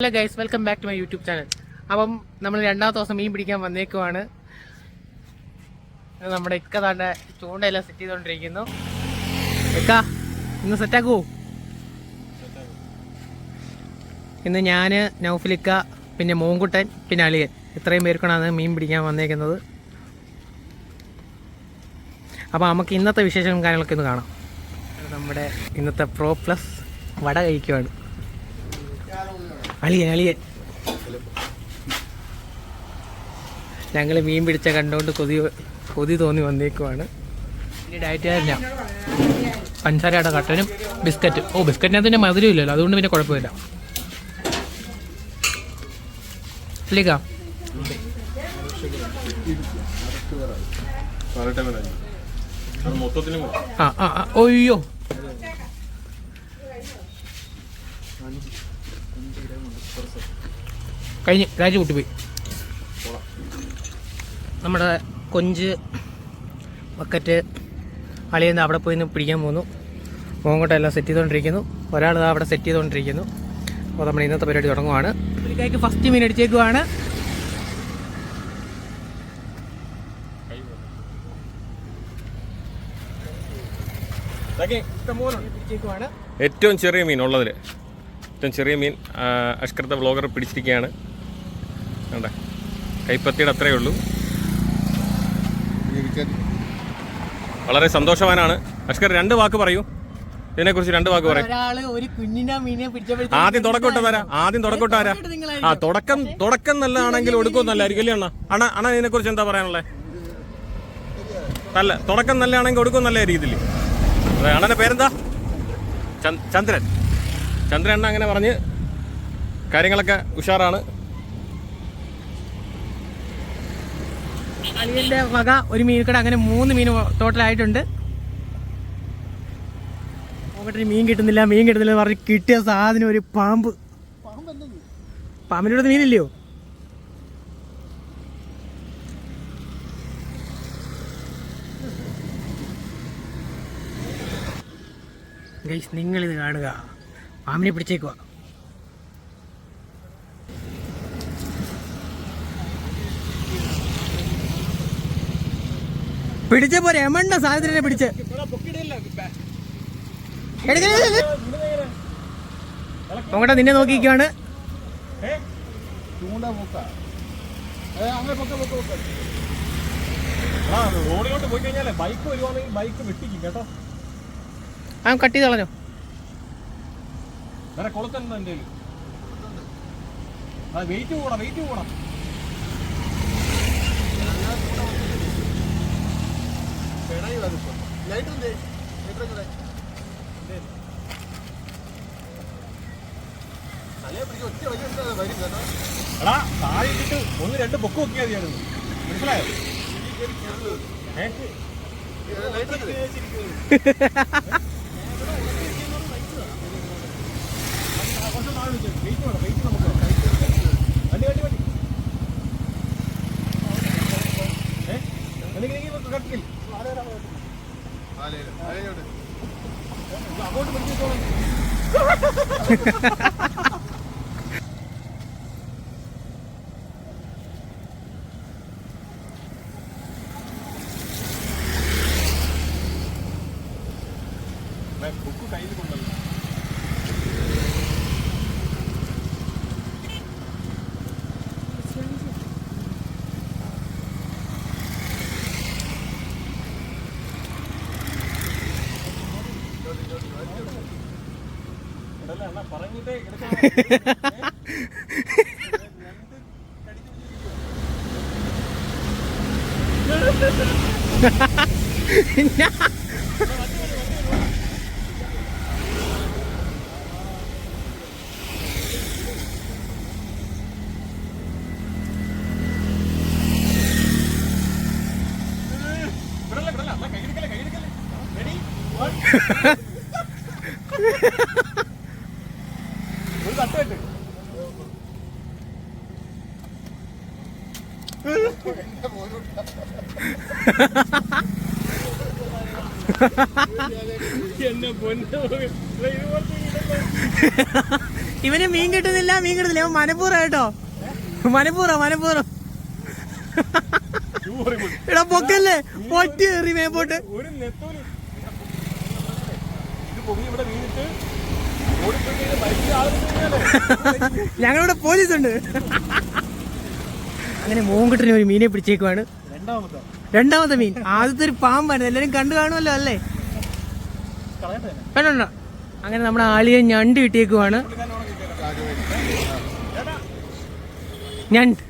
Hello guys welcome back to my YouTube channel അപ്പം നമ്മൾ രണ്ടാമത്തെ ദിവസം മീൻ പിടിക്കാൻ വന്നേക്കുവാണ്. നമ്മുടെ ഇക്ക താണ്ട ചൂണ്ടയെല്ലാം സെറ്റ് ചെയ്തുകൊണ്ടിരിക്കുന്നു ഇക്ക ഇന്ന് സെറ്റാക്കൂ ഇന്ന് ഞാൻ നൗഫിലിക്ക പിന്നെ മോങ്കുട്ടൻ പിന്നെ അളിയൻ. ഇത്രയും പേർക്കാണ് മീൻ പിടിക്കാൻ വന്നേക്കുന്നത്. അപ്പോൾ നമുക്ക് ഇന്നത്തെ വിശേഷങ്ങളും കാര്യങ്ങളൊക്കെ ഒന്ന് കാണാം. നമ്മുടെ ഇന്നത്തെ പ്രോ പ്ലസ് വട കഴിക്കുവാണ്. അളിയൻ അളിയൻ. ഞങ്ങൾ മീൻ പിടിച്ച കണ്ടുകൊണ്ട് കൊതി കൊതി തോന്നി വന്നേക്കുവാണ്. ഇനി പഞ്ചസാരയുടെ കട്ടനും ബിസ്ക്കറ്റ് ഓ ബിസ്ക്കറ്റിനകത്ത് പിന്നെ മധുരം ഇല്ലല്ലോ. അതുകൊണ്ട് പിന്നെ കുഴപ്പമില്ല. ഇല്ലേക്കാ ആ ആ, ഒയ്യോ കഴിഞ്ഞ് രാജു കൂട്ടിപ്പോയി. നമ്മുടെ കൊഞ്ച് ബക്കറ്റ് അളിയെന്ന് അവിടെ പോയി നിന്ന് പിടിക്കാൻ പോകുന്നു മോങ്ങോട്ടെല്ലാം സെറ്റ് ചെയ്തുകൊണ്ടിരിക്കുന്നു. ഒരാൾ അവിടെ സെറ്റ് ചെയ്തുകൊണ്ടിരിക്കുന്നു. അപ്പോൾ നമ്മൾ ഇന്നത്തെ പരിപാടി തുടങ്ങുവാണ്. പുള്ളിക്കായ്ക്ക് ഫസ്റ്റ് മീൻ അടിച്ചേക്കുവാണ്. ഏറ്റവും ചെറിയ മീൻ ഉള്ളതിൽ ഏറ്റവും ചെറിയ മീൻ അഷ്കൃത വ്ളോഗർ പിടിച്ചിരിക്കുകയാണ്. വേണ്ട കൈപ്പത്തിയുടെ അത്രയേ ഉള്ളൂ. വളരെ സന്തോഷവാനാണ്. അഷ്കർ രണ്ട് വാക്ക് പറയൂ. ഇതിനെ കുറിച്ച് രണ്ട് വാക്ക് പറയും. ആദ്യം തുടക്കം ഇട്ട് ആദ്യം തുടക്കോട്ട് ആ തുടക്കം തുടക്കം നല്ലതാണെങ്കിൽ ഒടുക്കം നല്ലതായിരിക്കും. അല്ലേ അണ്ണ? അണ അണ ഇതിനെ കുറിച്ച് എന്താ പറയാനുള്ളത് നല്ല തുടക്കം നല്ലതാണെങ്കിൽ ഒടുക്കം നല്ല രീതിയിൽ അതെ അണ്ണന്റെ പേരെന്താ? ചന്ദ്രൻ. ചന്ദ്രൻ അണ്ണ അങ്ങനെ പറഞ്ഞ് കാര്യങ്ങളൊക്കെ ഉഷാറാണ്. അലിയന്റെ വക ഒരു മീൻകട അങ്ങനെ മൂന്ന് മീൻ ടോട്ടലായിട്ടുണ്ട് നോക്കട്ടെ മീൻ കിട്ടുന്നില്ല മീൻ കിട്ടുന്നില്ല എന്ന് പറഞ്ഞ് കിട്ടിയ സാധനം ഒരു പാമ്പ്. പാമ്പിന്റെ അടുത്ത് മീനില്ലയോ നിങ്ങളിത് കാണുക. പാമ്പിനെ പിടിച്ചേക്കുക പിടിച്ച പോരെ എമണ്ട സാധനത്തിനെ പിടിച്ച്. നോക്കട്ടെ നിന്നെ കേട്ടോ. ആ കട്ടി ചെയ്ത് കളഞ്ഞോ. വേറെ കൊളുത്തുണ്ട് എന്റെ അത് വെയിറ്റ് പോകണം വെയിറ്റ് പോകണം എടാ താഴെ ഇട്ടിട്ട് ഒന്ന് രണ്ട് പൊക്ക് നോക്കിയാൽ മതിയാണ് മനസ്സിലായോ? ഏ? ആ, കുറച്ച് താഴെ വെച്ച്. വെയിറ്റ് വേണം, വെയിറ്റ് നമുക്ക് വേണം. വണ്ടി, വണ്ടി, വണ്ടി. ഏ? ബുക്ക് കയ്യിൽ കൊണ്ടല്ലോ അണ്ണാ ha എടുക്കാം. ഇവന് മീൻ കിട്ടുന്നില്ല മീൻ കിട്ടുന്നില്ല. ഇവൻ മനപ്പൂർവം കേട്ടോ. മനപ്പൂർവം മനപ്പൂർവം എടാ പൊക്കല്ലേ? പൊട്ടി എറി മേപ്പോട്ട് ഒരു നെത്തോലി അങ്ങനെ മോങ്കിട്ടിന് ഒരു മീനെ പിടിച്ചേക്കുവാണ്. രണ്ടാമത്തെ. രണ്ടാമത്തെ മീൻ. ആദ്യത്തെ ഒരു പാമ്പായിരുന്നു എല്ലാരും കണ്ടു കാണുമല്ലോ അല്ലേ? കണ്ടോ അങ്ങനെ നമ്മുടെ ആളിയെ ഞണ്ട് കിട്ടിയേക്കുവാണ്. ഞണ്ട്.